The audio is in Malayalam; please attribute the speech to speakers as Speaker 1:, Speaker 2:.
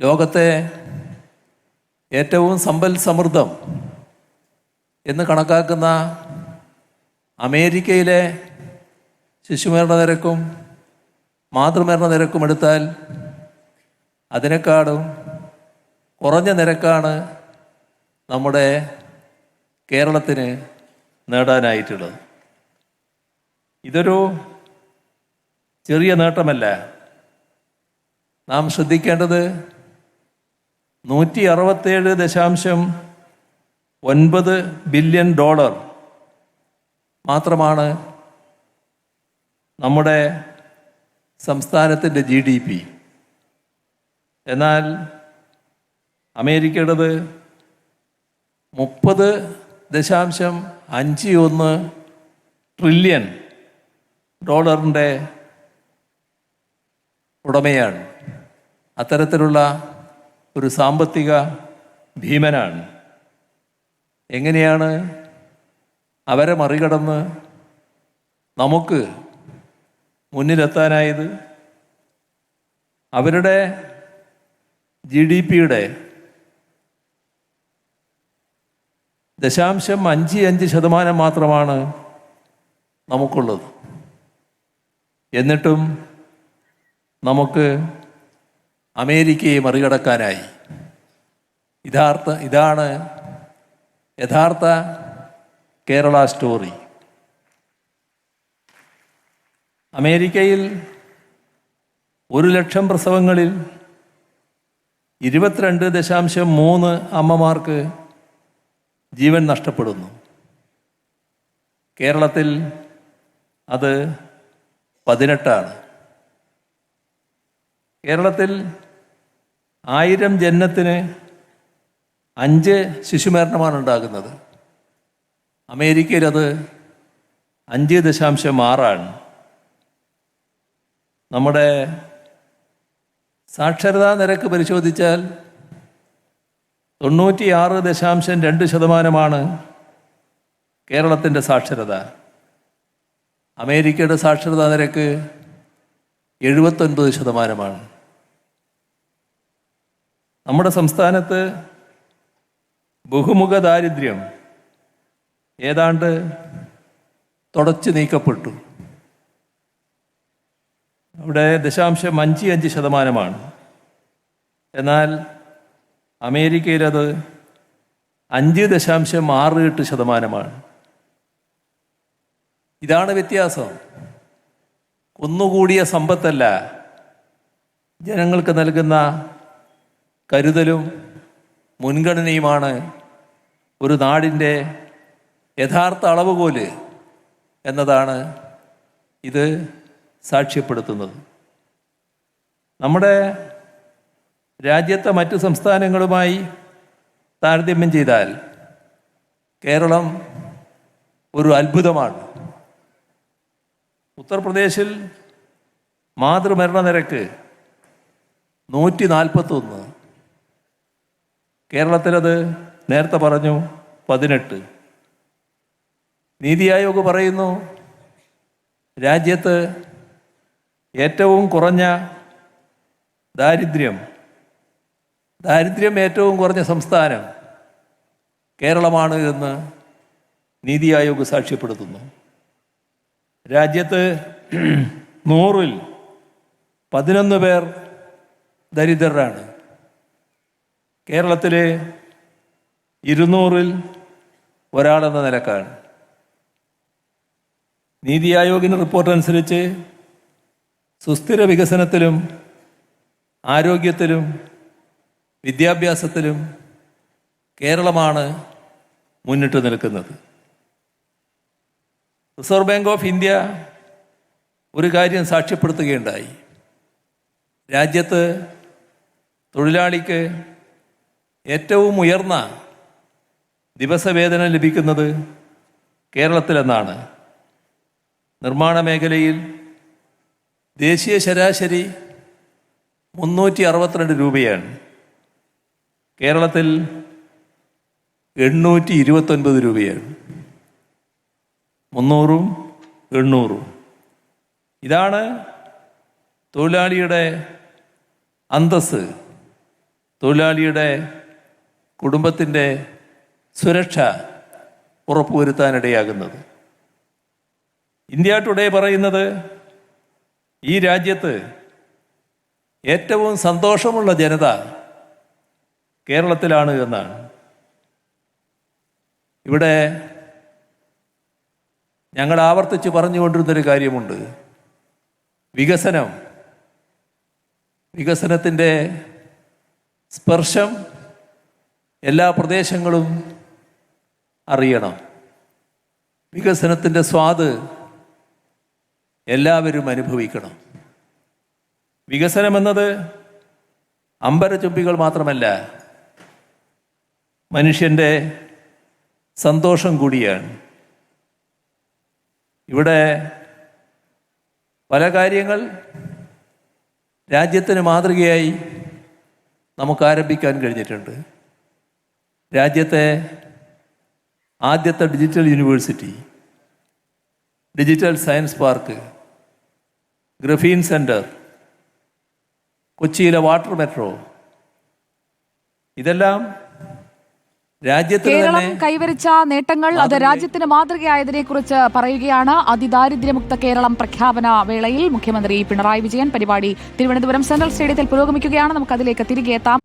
Speaker 1: ലോകത്തെ ഏറ്റവും സമ്പൽ സമൃദ്ധം എന്ന് കണക്കാക്കുന്ന അമേരിക്കയിലെ ശിശുമരണ നിരക്കും മാതൃമരണ നിരക്കും എടുത്താൽ അതിനേക്കാളും കുറഞ്ഞ നിരക്കാണ് നമ്മുടെ കേരളത്തിന് നേടാനായിട്ടുള്ളത്. ഇതൊരു ചെറിയ നേട്ടമല്ല. നാം ശ്രദ്ധിക്കേണ്ടത് നൂറ്റി അറുപത്തേഴ് ദശാംശം ഒൻപത് ബില്യൺ ഡോളർ മാത്രമാണ് നമ്മുടെ സംസ്ഥാനത്തിന്റെ ജി ഡി പി. എന്നാൽ അമേരിക്കയുടേത് മുപ്പത് ദശാംശം അഞ്ച് ഒന്ന് ട്രില്യൺ ഡോളറിന്റെ ഉടമയാണ്. അത്തരത്തിലുള്ള ഒരു സാമ്പത്തിക ഭീമനാണ്. എങ്ങനെയാണ് അവരെ മറികടന്ന് നമുക്ക് മുന്നിലെത്താനായത്? അവരുടെ ജി ഡി പിയുടെ ദശാംശം അഞ്ച് അഞ്ച് ശതമാനം മാത്രമാണ് നമുക്കുള്ളത്. എന്നിട്ടും നമുക്ക് അമേരിക്കയെ മറികടക്കാനായി. യഥാർത്ഥ ഇതാണ് യഥാർത്ഥ കേരള സ്റ്റോറി. അമേരിക്കയിൽ ഒരു ലക്ഷം പ്രസവങ്ങളിൽ ഇരുപത്തിരണ്ട് ദശാംശം മൂന്ന് അമ്മമാർക്ക് ജീവൻ നഷ്ടപ്പെടുന്നു. കേരളത്തിൽ അത് പതിനെട്ടാണ്. കേരളത്തിൽ ആയിരം ജന്മത്തിന് അഞ്ച് ശിശുമരണമാണ് ഉണ്ടാകുന്നത്. അമേരിക്കയിൽ അത് അഞ്ച് ദശാംശം ആറാണ്. നമ്മുടെ സാക്ഷരതാ നിരക്ക് പരിശോധിച്ചാൽ തൊണ്ണൂറ്റിയാറ് ദശാംശം രണ്ട് ശതമാനമാണ് കേരളത്തിന്റെ സാക്ഷരത. അമേരിക്കയുടെ സാക്ഷരതാ നിരക്ക് എഴുപത്തൊൻപത് ശതമാനമാണ്. നമ്മുടെ സംസ്ഥാനത്ത് ബഹുമുഖ ദാരിദ്ര്യം ഏതാണ്ട് തുടച്ചു നീക്കപ്പെട്ടു. അവിടെ ദശാംശം അഞ്ച് അഞ്ച് ശതമാനമാണ്. എന്നാൽ അമേരിക്കയിലത് അഞ്ച് ദശാംശം ആറ് എട്ട് ശതമാനമാണ്. ഇതാണ് വ്യത്യാസം. ഒന്നുകൂടിയ സമ്പത്തല്ല ജനങ്ങൾക്ക് നൽകുന്ന കരുതലും മുൻഗണനയുമാണ് ഒരു നാടിന്റെ യഥാർത്ഥ അളവുകോൽ എന്നതാണ് ഇത് സാക്ഷ്യപ്പെടുത്തുന്നത്. നമ്മുടെ രാജ്യത്തെ മറ്റു സംസ്ഥാനങ്ങളുമായി താരതമ്യം ചെയ്താൽ കേരളം ഒരു അത്ഭുതമാണ്. ഉത്തർപ്രദേശിൽ മാതൃമരണ നിരക്ക് നൂറ്റി നാൽപ്പത്തൊന്ന് കേരളത്തിലത് നേരത്തെ പറഞ്ഞു പതിനെട്ട്. നീതി ആയോഗ് പറയുന്നു രാജ്യത്ത് ഏറ്റവും കുറഞ്ഞ ദാരിദ്ര്യം ദാരിദ്ര്യം ഏറ്റവും കുറഞ്ഞ സംസ്ഥാനം കേരളമാണ് എന്ന് നീതി ആയോഗ് സാക്ഷ്യപ്പെടുത്തുന്നു. രാജ്യത്ത് നൂറിൽ പതിനൊന്ന് പേർ ദരിദ്രരാണ്. കേരളത്തിൽ ഇരുന്നൂറിൽ ഒരാളെന്ന നിലക്കാണ്. നീതി ആയോഗിന്റെ റിപ്പോർട്ട് അനുസരിച്ച് സുസ്ഥിര വികസനത്തിലും ആരോഗ്യത്തിലും വിദ്യാഭ്യാസത്തിലും കേരളമാണ് മുന്നിട്ട് നിൽക്കുന്നത്. റിസർവ് ബാങ്ക് ഓഫ് ഇന്ത്യ ഒരു കാര്യം സാക്ഷ്യപ്പെടുത്തുകയുണ്ടായി. രാജ്യത്ത് തൊഴിലാളിക്ക് ഏറ്റവും ഉയർന്ന ദിവസവേതനം ലഭിക്കുന്നത് കേരളത്തിലെന്നാണ്. നിർമ്മാണ മേഖലയിൽ ദേശീയ ശരാശരി മുന്നൂറ്റി അറുപത്തിരണ്ട് രൂപയാണ്. കേരളത്തിൽ എണ്ണൂറ്റി ഇരുപത്തൊൻപത് രൂപയാണ്. മുന്നൂറും എണ്ണൂറും. ഇതാണ് തൊഴിലാളിയുടെ അന്തസ് തൊഴിലാളിയുടെ കുടുംബത്തിന്റെ സുരക്ഷ ഉറപ്പുവരുത്താനിടയാകുന്നത്. ഇന്ത്യ ടുഡേ പറയുന്നത് ഈ രാജ്യത്ത് ഏറ്റവും സന്തോഷമുള്ള ജനത കേരളത്തിലാണ് എന്നാണ്. ഇവിടെ ഞങ്ങൾ ആവർത്തിച്ച് പറഞ്ഞുകൊണ്ടിരുന്നൊരു കാര്യമുണ്ട്. വികസനം വികസനത്തിന്റെ സ്പർശം എല്ലാ പ്രദേശങ്ങളും അറിയണം. വികസനത്തിന്റെ സ്വാദ് എല്ലാവരും അനുഭവിക്കണം. വികസനം എന്നത് അമ്പരചുംബികൾ മാത്രമല്ല മനുഷ്യന്റെ സന്തോഷം കൂടിയാണ്. ഇവിടെ പല കാര്യങ്ങൾ രാജ്യത്തിന് മാതൃകയായി നമുക്ക് ആരംഭിക്കാൻ കഴിഞ്ഞിട്ടുണ്ട്. രാജ്യത്തെ ആദ്യത്തെ digital university digital science park graphene centre കൊച്ചിയിലെ വാട്ടർ മെട്രോ ഇതെല്ലാം
Speaker 2: കേരളം കൈവരിച്ച നേട്ടങ്ങൾ അത് രാജ്യത്തിന് മാതൃകയായതിനെ കുറിച്ച് പറയുകയാണ്. അതിദാരിദ്ര്യമുക്ത കേരളം പ്രഖ്യാപന വേളയിൽ മുഖ്യമന്ത്രി പിണറായി വിജയൻ പരിപാടി തിരുവനന്തപുരം സെൻട്രൽ സ്റ്റേഡിയത്തിൽ പുരോഗമിക്കുകയാണ്. നമുക്ക് അതിലേക്ക് തിരികെ എത്താം.